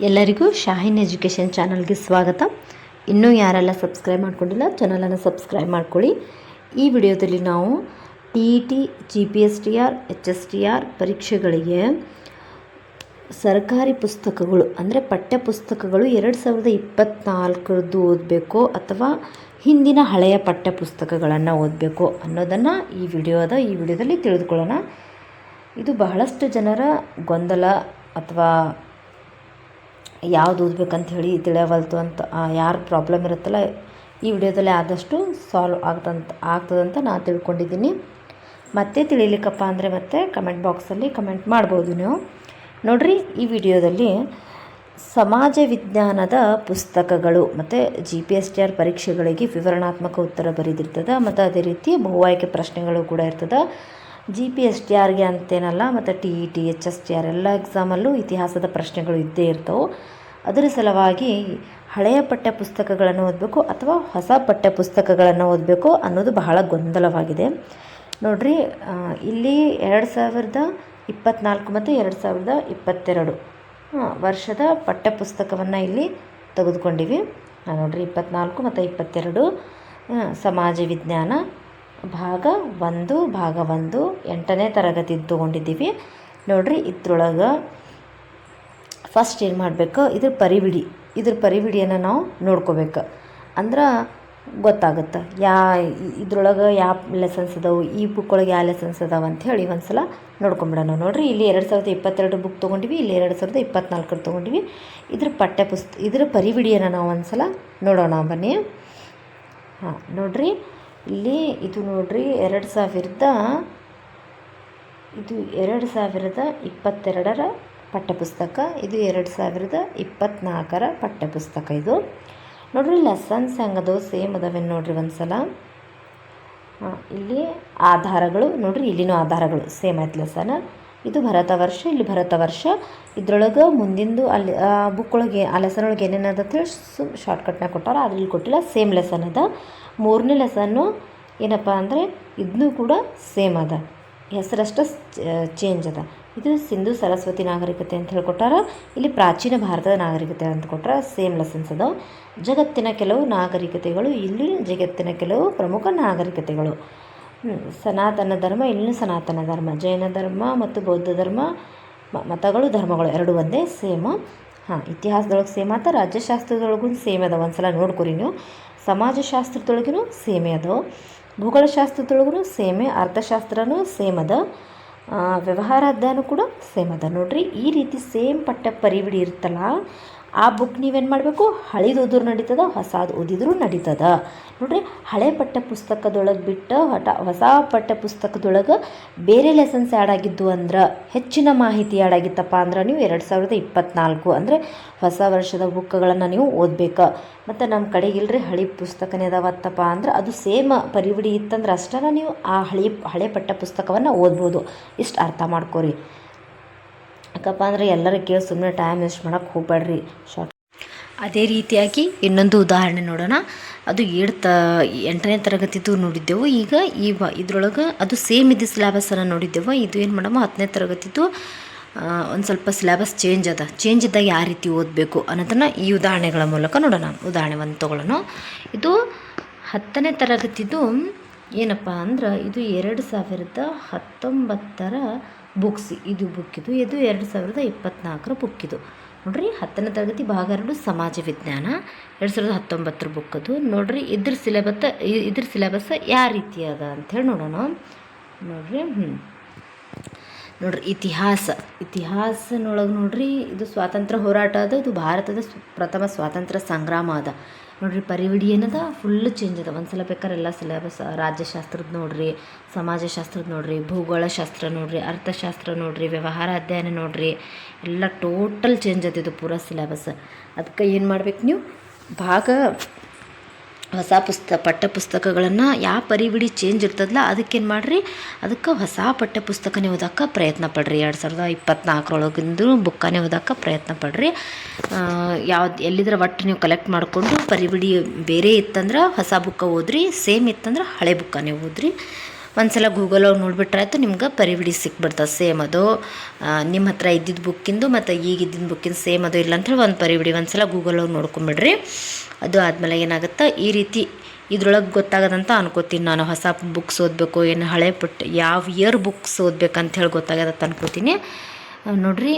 ಎಲ್ಲರಿಗೂ ಶಾಹಿನ್ ಎಜುಕೇಷನ್ ಚಾನಲ್ಗೆ ಸ್ವಾಗತ. ಇನ್ನೂ ಯಾರೆಲ್ಲ ಸಬ್ಸ್ಕ್ರೈಬ್ ಮಾಡ್ಕೊಂಡಿಲ್ಲ, ಚಾನಲನ್ನು ಸಬ್ಸ್ಕ್ರೈಬ್ ಮಾಡ್ಕೊಳ್ಳಿ. ಈ ವಿಡಿಯೋದಲ್ಲಿ ನಾವು T E T G P S T R H S T R ಪರೀಕ್ಷೆಗಳಿಗೆ ಸರ್ಕಾರಿ ಪುಸ್ತಕಗಳು, ಅಂದರೆ ಪಠ್ಯ ಪುಸ್ತಕಗಳು ಎರಡು ಸಾವಿರದ ಇಪ್ಪತ್ತ್ನಾಲ್ಕರದ್ದು ಓದಬೇಕು ಅಥವಾ ಹಿಂದಿನ ಹಳೆಯ ಪಠ್ಯ ಪುಸ್ತಕಗಳನ್ನು ಓದಬೇಕು ಅನ್ನೋದನ್ನು ಈ ವಿಡಿಯೋದ, ಈ ವಿಡಿಯೋದಲ್ಲಿ ತಿಳಿದುಕೊಳ್ಳೋಣ. ಇದು ಬಹಳಷ್ಟು ಜನರ ಗೊಂದಲ ಅಥವಾ ಯಾವ್ದು ಓದ್ಬೇಕಂತ ಹೇಳಿ ತಿಳಿಯವಲ್ತು ಅಂತ ಯಾರು ಪ್ರಾಬ್ಲಮ್ ಇರುತ್ತಲ್ಲ, ಈ ವಿಡಿಯೋದಲ್ಲಿ ಆದಷ್ಟು ಸಾಲ್ವ್ ಆಗ್ತಂತ, ಆಗ್ತದಂತ ನಾನು ತಿಳ್ಕೊಂಡಿದ್ದೀನಿ. ಮತ್ತೆ ತಿಳಿಲಿಕ್ಕಪ್ಪ ಅಂದರೆ ಮತ್ತೆ ಕಮೆಂಟ್ ಬಾಕ್ಸಲ್ಲಿ ಕಮೆಂಟ್ ಮಾಡ್ಬೋದು ನೀವು. ನೋಡ್ರಿ, ಈ ವಿಡಿಯೋದಲ್ಲಿ ಸಮಾಜ ವಿಜ್ಞಾನದ ಪುಸ್ತಕಗಳು, ಮತ್ತು G P S T R ಪರೀಕ್ಷೆಗಳಿಗೆ ವಿವರಣಾತ್ಮಕ ಉತ್ತರ ಬರೆದಿರ್ತದೆ, ಮತ್ತು ಅದೇ ರೀತಿ ಬಹು ಆಯ್ಕೆ ಪ್ರಶ್ನೆಗಳು ಕೂಡ ಇರ್ತದೆ. ಜಿ ಪಿ ಎಸ್ ಟಿ ಆರ್ಗೆ ಅಂತೇನಲ್ಲ, ಮತ್ತು T E T H S T R ಎಲ್ಲ ಎಕ್ಸಾಮಲ್ಲೂ ಇತಿಹಾಸದ ಪ್ರಶ್ನೆಗಳು ಇದ್ದೇ ಇರ್ತವೆ. ಅದರ ಸಲುವಾಗಿ ಹಳೆಯ ಪಠ್ಯ ಪುಸ್ತಕಗಳನ್ನು ಓದಬೇಕು ಅಥವಾ ಹೊಸ ಪಠ್ಯ ಪುಸ್ತಕಗಳನ್ನು ಓದಬೇಕು ಅನ್ನೋದು ಬಹಳ ಗೊಂದಲವಾಗಿದೆ. ನೋಡ್ರಿ ಇಲ್ಲಿ ಎರಡು ಸಾವಿರದ ಇಪ್ಪತ್ತ್ನಾಲ್ಕು ಮತ್ತು ಎರಡು ಸಾವಿರದ ಇಪ್ಪತ್ತೆರಡು ವರ್ಷದ ಪಠ್ಯಪುಸ್ತಕವನ್ನು ಇಲ್ಲಿ ತೆಗೆದುಕೊಂಡಿವಿ. ನೋಡಿರಿ ಇಪ್ಪತ್ತ್ನಾಲ್ಕು ಮತ್ತು ಇಪ್ಪತ್ತೆರಡು ಸಮಾಜ ವಿಜ್ಞಾನ ಭಾಗ ಒಂದು ಭಾಗ ಒಂದು, ಎಂಟನೇ ತರಗತಿ ತೊಗೊಂಡಿದ್ದೀವಿ ನೋಡ್ರಿ, ಇದ್ರೊಳಗೆ ಫಸ್ಟ್ ಏನು ಮಾಡಬೇಕು? ಇದ್ರ ಪರಿವಿಡಿ, ಇದ್ರ ಪರಿವಿಡಿಯನ್ನು ನಾವು ನೋಡ್ಕೋಬೇಕು. ಅಂದ್ರೆ ಗೊತ್ತಾಗುತ್ತೆ. ಯಾ, ಇದ್ರೊಳಗೆ ಯಾವ ಲೆಸನ್ಸ್ ಅದಾವು, ಈ ಬುಕ್ ಒಳಗೆ ಯಾವ ಲೆಸನ್ಸ್ ಅದಾವೆ ಹೇಳಿ ಒಂದು ಸಲ ನೋಡ್ಕೊಂಬಿಡೋಣ. ನೋಡ್ರಿ, ಇಲ್ಲಿ ಎರಡು ಸಾವಿರದ ಇಪ್ಪತ್ತೆರಡು ಬುಕ್ ತೊಗೊಂಡಿವಿ, ಇಲ್ಲಿ ಎರಡು ಸಾವಿರದ ಇಪ್ಪತ್ತ್ನಾಲ್ಕರ ತೊಗೊಂಡಿವಿ. ಇದ್ರ ಪಠ್ಯ ಪುಸ್ತ ಇದ್ರ ಪರಿವಿಡಿಯನ್ನು ನಾವು ಒಂದು ಸಲ ನೋಡೋಣ ಬನ್ನಿ. ಹಾಂ, ನೋಡ್ರಿ. ಇಲ್ಲಿ ಇದು ನೋಡ್ರಿ ಎರಡು ಸಾವಿರದ ಇದು ಎರಡು ಸಾವಿರದ ಇಪ್ಪತ್ತೆರಡರ ಪಠ್ಯಪುಸ್ತಕ, ಇದು ಎರಡು ಸಾವಿರದ ಇಪ್ಪತ್ತ್ನಾಲ್ಕರ ಪಠ್ಯಪುಸ್ತಕ ಇದು. ನೋಡ್ರಿ ಲೆಸನ್ಸ್ ಹೆಂಗದವು? ಸೇಮ್ ಅದಾವೇನು ನೋಡ್ರಿ ಒಂದು ಸಲ ಇಲ್ಲಿ ಆಧಾರಗಳು, ನೋಡ್ರಿ ಇಲ್ಲಿನೂ ಆಧಾರಗಳು ಸೇಮ್ ಆಯ್ತು ಲೆಸನ್ ಇದು ಭರತ ವರ್ಷ. ಇಲ್ಲಿ ಭರತ ವರ್ಷ. ಇದ್ರೊಳಗೆ ಮುಂದಿಂದು ಅಲ್ಲಿ ಬುಕ್ ಒಳಗೆ ಆ ಲೆಸನ್ ಒಳಗೆ ಏನೇನು ಅದ ಸುಮ್ ಶಾರ್ಟ್ಕಟ್ನಾಗ ಕೊಟ್ಟಾರ, ಅದ್ರಲ್ಲಿ ಕೊಟ್ಟಿಲ್ಲ. ಸೇಮ್ ಲೆಸನ್ ಅದ. ಮೂರನೇ ಲೆಸನ್ನು ಏನಪ್ಪ ಅಂದರೆ ಇದನ್ನೂ ಕೂಡ ಸೇಮ್ ಅದ. ಹೆಸರಷ್ಟು ಚೇಂಜ್ ಅದ. ಇದು ಸಿಂಧು ಸರಸ್ವತಿ ನಾಗರಿಕತೆ ಅಂತ ಹೇಳ್ಕೊಟ್ಟಾರ. ಇಲ್ಲಿ ಪ್ರಾಚೀನ ಭಾರತದ ನಾಗರಿಕತೆ ಅಂತ ಕೊಟ್ಟಾರ ಸೇಮ್ ಲೆಸನ್ಸ್ ಅದಾವೆ. ಜಗತ್ತಿನ ಕೆಲವು ನಾಗರಿಕತೆಗಳು ಇಲ್ಲಿ ಜಗತ್ತಿನ ಕೆಲವು ಪ್ರಮುಖ ನಾಗರಿಕತೆಗಳು. ಸನಾತನ ಧರ್ಮ, ಇಲ್ಲಿನ ಸನಾತನ ಧರ್ಮ, ಜೈನ ಧರ್ಮ ಮತ್ತು ಬೌದ್ಧ ಧರ್ಮ ಮತಗಳು, ಧರ್ಮಗಳು ಎರಡು ಒಂದೇ, ಸೇಮ. ಹಾಂ, ಇತಿಹಾಸದೊಳಗೆ ಸೇಮ್ ಆತ, ರಾಜ್ಯಶಾಸ್ತ್ರದೊಳಗೂ ಸೇಮ್ ಅದ ಒಂದ್ಸಲ ನೋಡ್ಕೊರಿ ನೀವು. ಸಮಾಜಶಾಸ್ತ್ರದೊಳಗೂ ಸೇಮೆ ಅದಾವೆ. ಭೂಗೋಳಶಾಸ್ತ್ರದೊಳಗೂ ಸೇಮೆ, ಅರ್ಥಶಾಸ್ತ್ರನೂ ಸೇಮ್ ಅದ. ವ್ಯವಹಾರ ಅಧ್ಯಯನ ಕೂಡ ಸೇಮ್ ಅದ. ನೋಡ್ರಿ, ಈ ರೀತಿ ಸೇಮ್ ಪಠ್ಯ ಪರಿವಿಡಿ ಇರ್ತಲ್ಲ ಆ ಬುಕ್ ನೀವೇನು ಮಾಡಬೇಕು? ಹಳೇದು ಓದಿದ್ರು ನಡೀತದ, ಹೊಸದು ಓದಿದ್ರು ನಡೀತದ. ನೋಡ್ರಿ, ಹಳೆ ಪಠ್ಯ ಪುಸ್ತಕದೊಳಗೆ ಬಿಟ್ಟು ಹೊಟ ಹೊಸ ಪಠ್ಯ ಪುಸ್ತಕದೊಳಗೆ ಬೇರೆ ಲೆಸನ್ಸ್ ಆ್ಯಡ್ ಆಗಿದ್ದು ಅಂದ್ರೆ, ಹೆಚ್ಚಿನ ಮಾಹಿತಿ ಆ್ಯಡ್ ಆಗಿತ್ತಪ್ಪ ಅಂದ್ರೆ ನೀವು ಎರಡು ಸಾವಿರದ ಇಪ್ಪತ್ನಾಲ್ಕು ಅಂದರೆ ಹೊಸ ವರ್ಷದ ಬುಕ್ಗಳನ್ನು ನೀವು ಓದ್ಬೇಕು. ಮತ್ತು ನಮ್ಮ ಕಡೆಗೆ ಇಲ್ರಿ, ಹಳೆ ಪುಸ್ತಕನೇ ಅದಾವತ್ತಪ್ಪ ಅಂದ್ರೆ ಅದು ಸೇಮ್ ಪರಿವಿಡಿ ಇತ್ತಂದ್ರೆ ಅಷ್ಟನ್ನು ನೀವು ಆ ಹಳೆ ಹಳೆ ಪಠ್ಯ ಪುಸ್ತಕವನ್ನು ಓದ್ಬೋದು. ಇಷ್ಟು ಅರ್ಥ ಮಾಡ್ಕೊರಿ. ಯಾಕಪ್ಪ ಅಂದರೆ ಎಲ್ಲರೂ ಕೇಳಿ ಸುಮ್ಮನೆ ಟೈಮ್ ವೇಸ್ಟ್ ಮಾಡೋಕ್ಕೆ ಹೋಗ್ಬೇಡ್ರಿ. ಶಾರ್ಟ್ ಅದೇ ರೀತಿಯಾಗಿ ಇನ್ನೊಂದು ಉದಾಹರಣೆ ನೋಡೋಣ. ಅದು ಏಳು ತ ಎಂಟನೇ ತರಗತಿದು ನೋಡಿದ್ದೆವು. ಈಗ ಈ ವ ಇದ್ರೊಳಗೆ ಅದು ಸೇಮ್ ಇದು ಸಿಲೆಬಸನ್ನು ನೋಡಿದ್ದೆವು. ಇದು ಏನು ಮಾಡಮ್ಮ? ಹತ್ತನೇ ತರಗತಿದು ಒಂದು ಸ್ವಲ್ಪ ಸಿಲೆಬಸ್ ಚೇಂಜ್ ಅದ. ಚೇಂಜ್ ಇದ್ದಾಗ ಯಾವ ರೀತಿ ಓದಬೇಕು ಅನ್ನೋದನ್ನು ಈ ಉದಾಹರಣೆಗಳ ಮೂಲಕ ನೋಡೋಣ. ಉದಾಹರಣೆ ಒಂದು ತೊಗೊಳ್ಳೋಣ. ಇದು ಹತ್ತನೇ ತರಗತಿದು ಏನಪ್ಪ ಅಂದ್ರೆ ಇದು ಎರಡು ಸಾವಿರದ ಹತ್ತೊಂಬತ್ತರ ಬುಕ್ಸ್. ಇದು ಬುಕ್ ಇದು ಎರಡು ಸಾವಿರದ ಇಪ್ಪತ್ತ್ನಾಲ್ಕರ ಬುಕ್ ಇದು ನೋಡ್ರಿ, ಹತ್ತನೇ ತರಗತಿ ಭಾಗ ಎರಡು, ಸಮಾಜ ವಿಜ್ಞಾನ. ಎರಡು ಸಾವಿರದ ಹತ್ತೊಂಬತ್ತರ ಬುಕ್ ಅದು ನೋಡ್ರಿ, ಇದ್ರ ಸಿಲೆಬಸ್ ಇದ್ರ ಸಿಲೆಬಸ್ ಯಾವ ರೀತಿ ಅದ ಹೇಳಿ ನೋಡೋಣ. ನೋಡ್ರಿ ಹ್ಞೂ ನೋಡ್ರಿ, ಇತಿಹಾಸ. ಇತಿಹಾಸನೊಳಗೆ ನೋಡ್ರಿ, ಇದು ಸ್ವಾತಂತ್ರ್ಯ ಹೋರಾಟ ಅದ, ಇದು ಭಾರತದ ಪ್ರಥಮ ಸ್ವಾತಂತ್ರ್ಯ ಸಂಗ್ರಾಮ ಅದ. ನೋಡ್ರಿ, ಪರಿವಿಡಿ ಏನದ? ಫುಲ್ ಚೇಂಜ್ ಅದ. ಒಂದ್ಸಲ ಬೇಕಾದ್ರೆ ಎಲ್ಲ ಸಿಲೆಬಸ್ ರಾಜ್ಯಶಾಸ್ತ್ರದ ನೋಡ್ರಿ, ಸಮಾಜಶಾಸ್ತ್ರದ ನೋಡ್ರಿ, ಭೂಗೋಳಶಾಸ್ತ್ರ ನೋಡ್ರಿ, ಅರ್ಥಶಾಸ್ತ್ರ ನೋಡ್ರಿ, ವ್ಯವಹಾರ ಅಧ್ಯಯನ ನೋಡ್ರಿ, ಎಲ್ಲ ಟೋಟಲ್ ಚೇಂಜ್ ಅದ ಇದು ಪೂರಾ ಸಿಲೆಬಸ್ ಅದಕ್ಕೆ ಏನು ಮಾಡ್ಬೇಕು ನೀವು? ಭಾಗ ಹೊಸ ಪುಸ್ತ ಪಠ್ಯ ಪುಸ್ತಕಗಳನ್ನು ಯಾವ ಪರಿವಿಡಿ ಚೇಂಜ್ ಇರ್ತದಲ್ಲ ಅದಕ್ಕೇನು ಮಾಡಿರಿ? ಅದಕ್ಕೆ ಹೊಸ ಪಠ್ಯ ಪುಸ್ತಕನೇ ಓದೋಕೆ ಪ್ರಯತ್ನ ಪಡ್ರಿ. ಎರಡು ಸಾವಿರದ ಇಪ್ಪತ್ತ್ನಾಲ್ಕರೊಳಗಿಂದು ಬುಕ್ಕನೇ ಓದೋಕ್ಕೆ ಪ್ರಯತ್ನ ಪಡ್ರಿ. ಯಾವ್ದು, ಎಲ್ಲಿದ್ರೆ ಒಟ್ಟು ನೀವು ಕಲೆಕ್ಟ್ ಮಾಡಿಕೊಂಡು ಪರಿವಿಡಿ ಬೇರೆ ಇತ್ತಂದ್ರೆ ಹೊಸ ಬುಕ್ಕ ಓದ್ರಿ. ಸೇಮ್ ಇತ್ತಂದ್ರೆ ಹಳೆ ಬುಕ್ಕನೇ ಓದ್ರಿ. ಒಂದ್ಸಲ ಗೂಗಲ್ ನೋಡಿಬಿಟ್ರೆ ಆಯ್ತು, ನಿಮ್ಗೆ ಪರಿವಿಡಿ ಸಿಕ್ಬಿಡ್ತದೆ ಸೇಮ್ ಅದು. ನಿಮ್ಮ ಹತ್ರ ಇದ್ದಿದ್ದ ಬುಕ್ಕಿಂದು ಮತ್ತು ಈಗ ಬುಕ್ಕಿಂದು ಸೇಮ್ ಅದು ಇಲ್ಲ ಅಂತೇಳಿ ಒಂದು ಪರಿವಿಡಿ ಒಂದ್ಸಲ ಅವ್ರು ನೋಡ್ಕೊಂಬಿಡ್ರಿ. ಅದು ಆದಮೇಲೆ ಏನಾಗುತ್ತೆ, ಈ ರೀತಿ ಇದ್ರೊಳಗೆ ಗೊತ್ತಾಗದಂತ ಅನ್ಕೋತೀನಿ ನಾನು. ಹೊಸ ಬುಕ್ಸ್ ಓದಬೇಕು, ಏನು ಹಳೆ ಪುಟ್ಟ ಯಾವ ಇಯರ್ ಬುಕ್ಸ್ ಓದಬೇಕಂತ ಹೇಳಿ ಗೊತ್ತಾಗದತ್ತ ಅನ್ಕೋತೀನಿ ನೋಡ್ರಿ.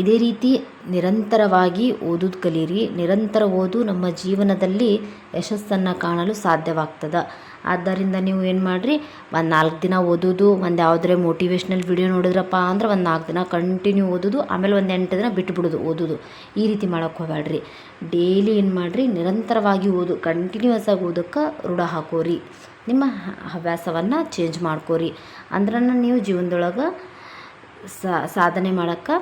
ಇದೇ ರೀತಿ ನಿರಂತರವಾಗಿ ಓದೋದು ಕಲೀರಿ. ನಿರಂತರ ಓದು ನಮ್ಮ ಜೀವನದಲ್ಲಿ ಯಶಸ್ಸನ್ನು ಕಾಣಲು ಸಾಧ್ಯವಾಗ್ತದೆ. ಆದ್ದರಿಂದ ನೀವು ಏನು ಮಾಡಿರಿ? ಒಂದು ನಾಲ್ಕು ದಿನ ಓದೋದು, ಒಂದು ಯಾವುದ್ರೆ ಮೋಟಿವೇಶ್ನಲ್ ವಿಡಿಯೋ ನೋಡಿದ್ರಪ್ಪ ಅಂದ್ರೆ ಒಂದು ನಾಲ್ಕು ದಿನ ಕಂಟಿನ್ಯೂ ಓದೋದು, ಆಮೇಲೆ ಒಂದು ಎಂಟು ದಿನ ಬಿಟ್ಬಿಡೋದು, ಓದೋದು. ಈ ರೀತಿ ಮಾಡೋಕ್ಕೆ ಹೋಗಬೇಡ್ರಿ ಡೈಲಿ ಏನು ಮಾಡಿರಿ? ನಿರಂತರವಾಗಿ ಓದು ಕಂಟಿನ್ಯೂಸ್ ಆಗಿ ಓದೋಕ್ಕೆ ರೂಢ ಹಾಕೋರಿ. ನಿಮ್ಮ ಹವ್ಯಾಸವನ್ನು ಚೇಂಜ್ ಮಾಡ್ಕೋರಿ. ಅಂದ್ರೆ ನೀವು ಜೀವನದೊಳಗೆ ಸಾಧನೆ ಮಾಡೋಕ್ಕೆ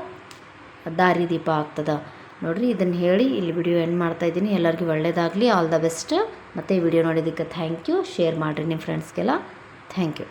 ದಾರಿದೀಪ ಆಗ್ತದೆ. ನೋಡಿರಿ, ಇದನ್ನು ಹೇಳಿ ಇಲ್ಲಿ ವಿಡಿಯೋ ಎಂಡ್ ಮಾಡ್ತಾ ಇದ್ದೀನಿ. ಎಲ್ಲರಿಗೂ ಒಳ್ಳೆಯದಾಗಲಿ ಆಲ್ ದ ಬೆಸ್ಟ್ ಮತ್ತು ವಿಡಿಯೋ ನೋಡಿದ್ದಕ್ಕೆ ಥ್ಯಾಂಕ್ ಯು ಶೇರ್ ಮಾಡಿರಿ ನಿಮ್ಮ ಫ್ರೆಂಡ್ಸ್ಗೆಲ್ಲ ಥ್ಯಾಂಕ್ ಯು